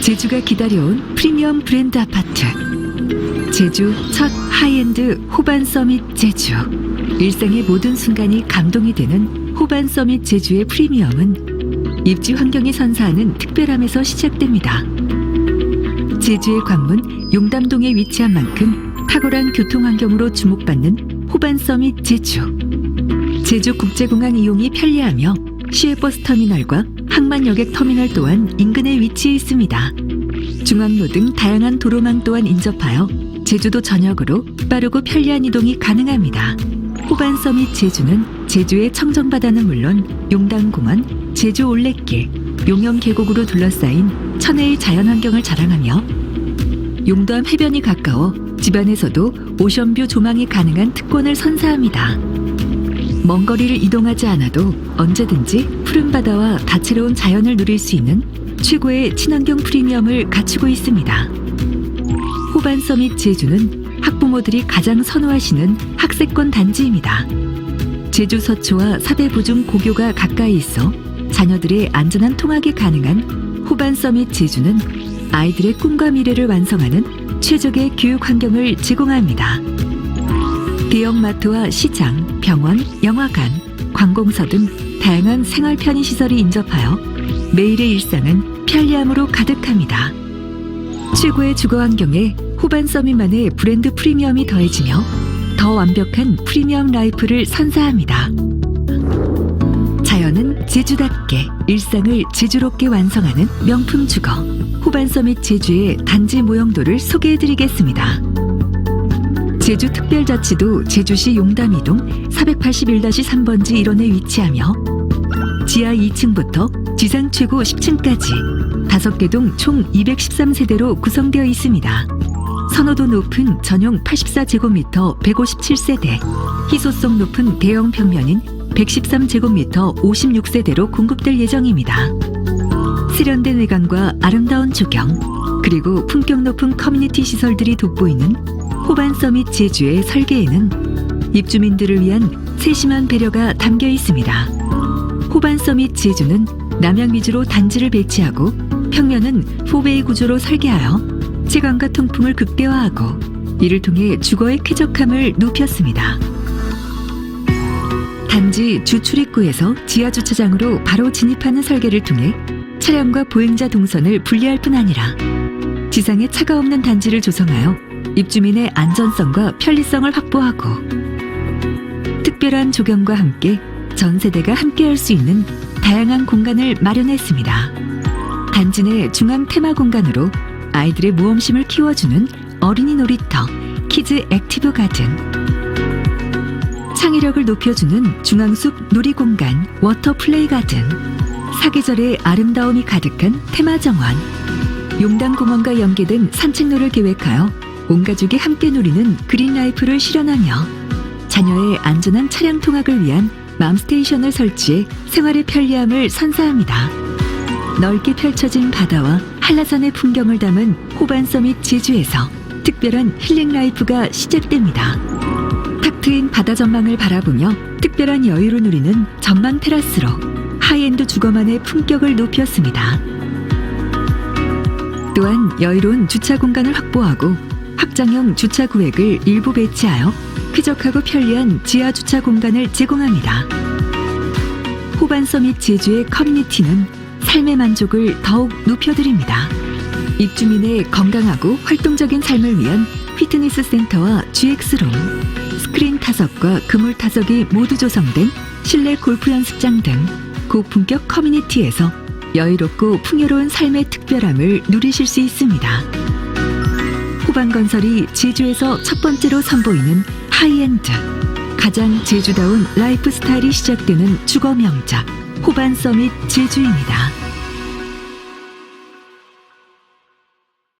제주가 기다려온 프리미엄 브랜드 아파트. 제주 첫 하이엔드 호반 서밋 제주. 일상의 모든 순간이 감동이 되는 호반 서밋 제주의 프리미엄은 입지 환경이 선사하는 특별함에서 시작됩니다. 제주의 관문 용담동에 위치한 만큼 탁월한 교통 환경으로 주목받는 호반 서밋 제주. 제주 국제공항 이용이 편리하며 시외버스 터미널과 항만 여객 터미널 또한 인근에 위치해 있습니다. 중앙로 등 다양한 도로망 또한 인접하여 제주도 전역으로 빠르고 편리한 이동이 가능합니다. 호반 서밋 제주는 제주의 청정바다는 물론 용담공원, 제주 올레길, 용영 계곡으로 둘러싸인 천혜의 자연환경을 자랑하며 용담 해변이 가까워 집안에서도 오션뷰 조망이 가능한 특권을 선사합니다. 먼 거리를 이동하지 않아도 언제든지 푸른 바다와 다채로운 자연을 누릴 수 있는 최고의 친환경 프리미엄을 갖추고 있습니다. 호반 서밋 제주는 학부모들이 가장 선호하시는 학세권 단지입니다. 제주 서초와 사대 보중 고교가 가까이 있어 자녀들의 안전한 통학이 가능한 호반 서밋 제주는 아이들의 꿈과 미래를 완성하는 최적의 교육 환경을 제공합니다. 대형마트와 시장, 병원, 영화관, 관공서 등 다양한 생활 편의 시설이 인접하여 매일의 일상은 편리함으로 가득합니다. 최고의 주거 환경에 호반 서밋만의 브랜드 프리미엄이 더해지며 더 완벽한 프리미엄 라이프를 선사합니다. 자연은 제주답게 일상을 제주롭게 완성하는 명품 주거 호반 서밋 제주의 단지 모형도를 소개해드리겠습니다. 제주특별자치도 제주시 용담이동 481-3번지 일원에 위치하며 지하 2층부터 지상 최고 10층까지 5개 동 총 213세대로 구성되어 있습니다. 선호도 높은 전용 84제곱미터 157세대, 희소성 높은 대형 평면인 113제곱미터 56세대로 공급될 예정입니다. 세련된 외관과 아름다운 조경, 그리고 품격 높은 커뮤니티 시설들이 돋보이는 호반 서밋 제주의 설계에는 입주민들을 위한 세심한 배려가 담겨 있습니다. 호반 서밋 제주는 남양 위주로 단지를 배치하고 평면은 4베이 구조로 설계하여 채광과 통풍을 극대화하고 이를 통해 주거의 쾌적함을 높였습니다. 단지 주 출입구에서 지하 주차장으로 바로 진입하는 설계를 통해 차량과 보행자 동선을 분리할 뿐 아니라 지상에 차가 없는 단지를 조성하여 입주민의 안전성과 편리성을 확보하고 특별한 조경과 함께 전 세대가 함께할 수 있는 다양한 공간을 마련했습니다. 단지 내 중앙 테마 공간으로 아이들의 모험심을 키워주는 어린이 놀이터 키즈 액티브 가든. 창의력을 높여주는 중앙숲 놀이공간 워터 플레이 가든. 사계절의 아름다움이 가득한 테마 정원. 용담공원과 연계된 산책로를 계획하여 온 가족이 함께 누리는 그린 라이프를 실현하며 자녀의 안전한 차량 통학을 위한 맘스테이션을 설치해 생활의 편리함을 선사합니다. 넓게 펼쳐진 바다와 한라산의 풍경을 담은 호반 서밋 제주에서 특별한 힐링 라이프가 시작됩니다. 탁 트인 바다 전망을 바라보며 특별한 여유를 누리는 전망 테라스로 하이엔드 주거만의 품격을 높였습니다. 또한 여유로운 주차 공간을 확보하고 확장형 주차 구획을 일부 배치하여 쾌적하고 편리한 지하 주차 공간을 제공합니다. 호반 서밋 제주의 커뮤니티는 삶의 만족을 더욱 높여드립니다. 입주민의 건강하고 활동적인 삶을 위한 피트니스 센터와 GX룸, 스크린 타석과 그물 타석이 모두 조성된 실내 골프 연습장 등 고품격 커뮤니티에서 여유롭고 풍요로운 삶의 특별함을 누리실 수 있습니다. 호반건설이 제주에서 첫 번째로 선보이는 하이엔드, 가장 제주다운 라이프 스타일이 시작되는 주거 명작, 호반 서밋 제주입니다.